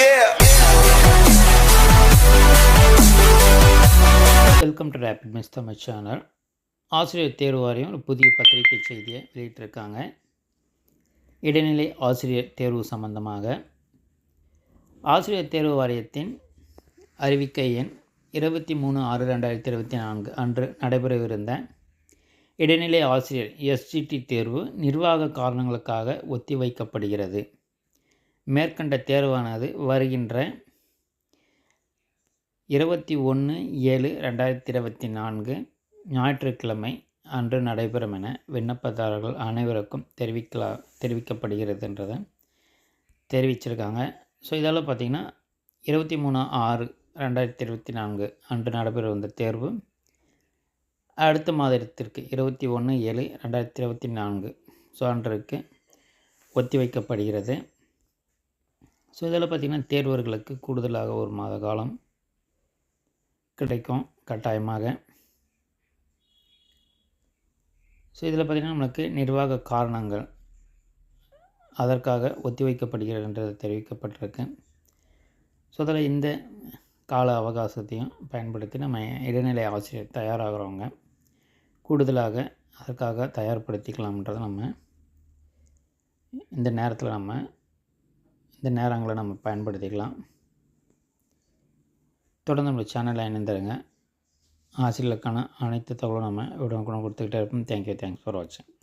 Yeah. Welcome to rapid miss Tamil channel ஆசிரியர் தேர்வு வாரியம் ஒரு புதிய பத்திரிகை செய்தியை வெளியிட்டிருக்காங்க. இடைநிலை ஆசிரியர் தேர்வு சம்பந்தமாக. ஆசிரியர் தேர்வு வாரியத்தின் அறிவிக்கை எண் இருபத்தி மூணு ஆறு ரெண்டாயிரத்தி இருபத்தி நான்கு அன்று நடைபெறவிருந்த இடைநிலை ஆசிரியர் எஸ்ஜிடி தேர்வு நிர்வாக காரணங்களுக்காக ஒத்திவைக்கப்படுகிறது. மேற்கண்ட தேர்வானது வருகின்ற இருபத்தி ஒன்று ஏழு ரெண்டாயிரத்தி இருபத்தி நான்கு ஞாயிற்றுக்கிழமை அன்று நடைபெறும் என விண்ணப்பதாரர்கள் அனைவருக்கும் தெரிவிக்கலா தெரிவிக்கப்படுகிறதுன்றதை. தெரிவிச்சிருக்காங்க. ஸோ இதால் பார்த்திங்கன்னா இருபத்தி மூணு ஆறு ரெண்டாயிரத்தி இருபத்தி நான்கு அன்று நடைபெறும் வந்த தேர்வு. அடுத்த மாதத்திற்கு இருபத்தி ஒன்று ஏழு ரெண்டாயிரத்தி இருபத்தி நான்கு. ஸோ அன்றைக்கு ஒத்தி வைக்கப்படுகிறது ஸோ இதில் பார்த்திங்கன்னா தேர்வர்களுக்கு கூடுதலாக ஒரு மாத காலம் கிடைக்கும் கட்டாயமாக. ஸோ இதில் பார்த்திங்கன்னா நம்மளுக்கு நிர்வாக காரணங்கள் அதற்காக ஒத்திவைக்கப்படுகிறதுன்றது தெரிவிக்கப்பட்டிருக்கு. ஸோ அதில் இந்த கால அவகாசத்தையும் பயன்படுத்தி நம்ம இடைநிலை ஆசிரியர் தயாராகிறவங்க கூடுதலாக அதற்காக தயார்படுத்திக்கலாம்ன்றதை நம்ம இந்த நேரத்தில் நம்ம இந்த நேரங்களை நம்ம பயன்படுத்திக்கலாம். தொடர்ந்து நம்ம சேனலில் இணைந்துருங்க. ஆசிரியர்களுக்கான அனைத்து தகவலும் நம்ம உடனுக்குடன் கொடுத்துக்கிட்டே இருப்போம். தேங்க்யூ தேங்க்ஸ் ஃபார் வாட்சிங்